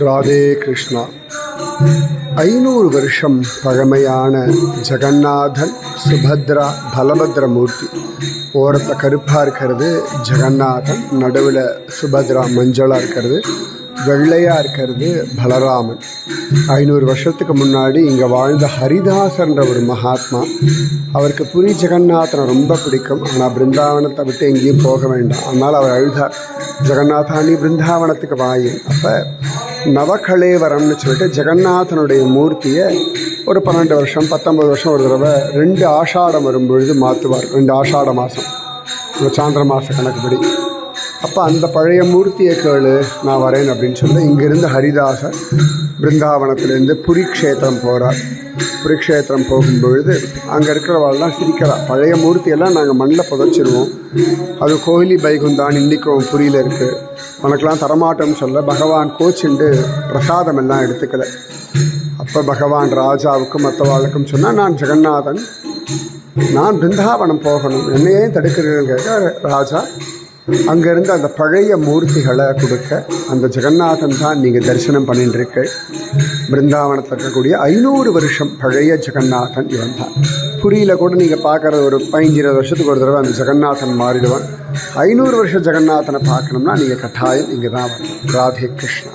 ராதே கிருஷ்ணா. ஐநூறு வருஷம் பழமையான ஜெகநாதன் சுபத்ரா பலபத்ரமூர்த்தி. மூர்த்தி ஓரத்தில் கருப்பாக இருக்கிறது ஜெகநாதன் நடுவில் சுபத்ரா மஞ்சளாக இருக்கிறது வெள்ளையாக இருக்கிறது பலராமன். ஐநூறு வருஷத்துக்கு முன்னாடி இங்கே வாழ்ந்த ஹரிதாசன்ற ஒரு மகாத்மா அவருக்கு புரி ஜெகநாதனை ரொம்ப பிடிக்கும். ஆனால் பிருந்தாவனத்தை விட்டு எங்கேயும் போக வேண்டாம். அதனால் அவர் அழுதார் ஜெகநாதா நீ பிருந்தாவனத்துக்கு வாயும் அப்போ நவகலேவரம்னு சொல்லிட்டு ஜெகநாதனுடைய மூர்த்தியை ஒரு பன்னெண்டு வருஷம் பத்தொம்பது வருஷம் ஒரு தடவை ரெண்டு ஆஷாடம் வரும்பொழுது மாற்றுவார் ரெண்டு ஆஷாட மாதம் சாந்திர மாத கணக்குப்படி. அப்போ அந்த பழைய மூர்த்தியை கேளு நான் வரேன் அப்படின்னு சொல்லி இங்கேருந்து ஹரிதாசர் பிருந்தாவனத்துலேருந்து புரிக்ஷேத்திரம் போகிறார் புரிக்ஷேத்திரம் போகும்பொழுது அங்கே இருக்கிறவாள்லாம் சிரிக்கிறா பழைய மூர்த்தியெல்லாம் நாங்கள் மண்ணில் புதைச்சிருவோம். அது கோயிலி பைகுந்தான் இன்றைக்கும் புரியில் இருக்குது உனக்கெல்லாம் தரமாட்டோம்னு சொல்ல பகவான் கோச்சுண்டு பிரசாதம் எல்லாம் எடுத்துக்கல. அப்போ பகவான் ராஜாவுக்கும் மற்றவாளுக்கும் சொன்னால் நான் ஜெகநாதன். நான் பிருந்தாவனம் போகணும். என்னையே தடுக்கிறீர்கள். கேட்க ராஜா. அங்கேருந்து அந்த பழைய மூர்த்திகளை கொடுக்க அந்த ஜெகநாதன் தான் நீங்கள் தரிசனம் பண்ணிட்டுருக்கு பிருந்தாவனத்தில் இருக்கக்கூடிய ஐநூறு வருஷம் பழைய ஜெகநாதன் இவன் தான். புரியல கூட நீங்கள் பார்க்குற ஒரு பதினஞ்சு இருபது வருஷத்துக்கு ஒரு தடவை அந்த ஜெகநாதன் மாறிடுவான். ஐநூறு வருஷம் ஜெகநாதனை பார்க்கணும்னா நீங்கள் கட்டாயம் இங்கே தான் வரணும். ராதே கிருஷ்ணா.